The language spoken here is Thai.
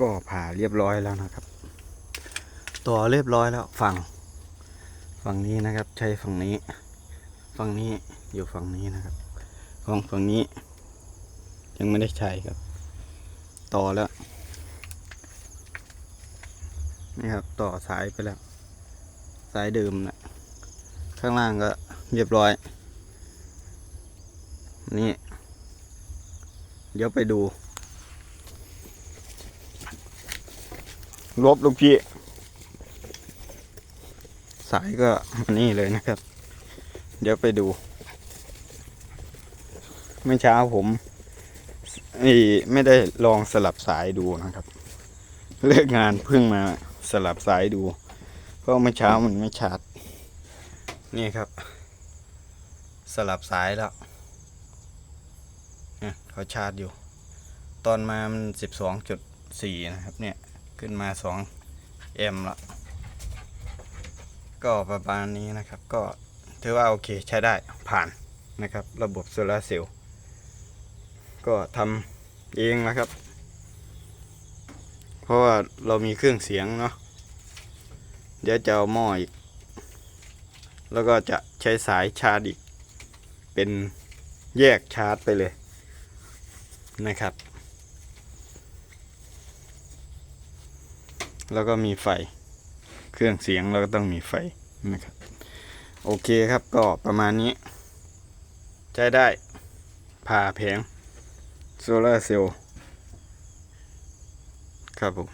ก็ผ่าเรียบร้อยแล้วนะครับ ต่อเรียบร้อยแล้วฝั่ง ฝั่งนี้นะครับ ใช้ฝั่งนี้ ฝั่งนี้อยู่ฝั่งนี้นะครับ ของฝั่งนี้ ยังไม่ได้ใช้ครับ ต่อแล้วนี่ครับต่อสายไปแล้วสายเดิมนะข้างล่างก็เรียบร้อย นี่ เดี๋ยวไปดู ลบลูกพี่ สายก็มานี่เลยนะครับ เดี๋ยวไปดู เมื่อเช้าผมนี่ไม่ได้ลองสลับสายดูนะครับ เลิกงานเพิ่งมาสลับสายดู เพราะเมื่อเช้ามันไม่ชัด นี่ครับ สลับสายแล้วเนี่เขาชาร์จอยู่ ตอนมามันสิบสองจุดสี่นะครับเนี่ย ขึ้นมาสองเอ็มละก็ประมาณนี้นะครับ ก็ถือว่าโอเคใช้ได้ผ่านนะครับ ระบบโซลาเซลล์ก็ทำเองนะครับ เพราะว่าเรามีเครื่องเสียงเนาะเดี๋ยวจะเอาหม้ออีก แล้วก็จะใช้สายชาร์จอีก เป็นแยกชาร์จไปเลยนะครับ แล้วก็มีไฟ เครื่องเสียงเราก็ต้องมีไฟนะครับ โอเคครับก็ประมาณนี้ ใช้ได้ผ่าแผงโซลาเซลล์ครับผม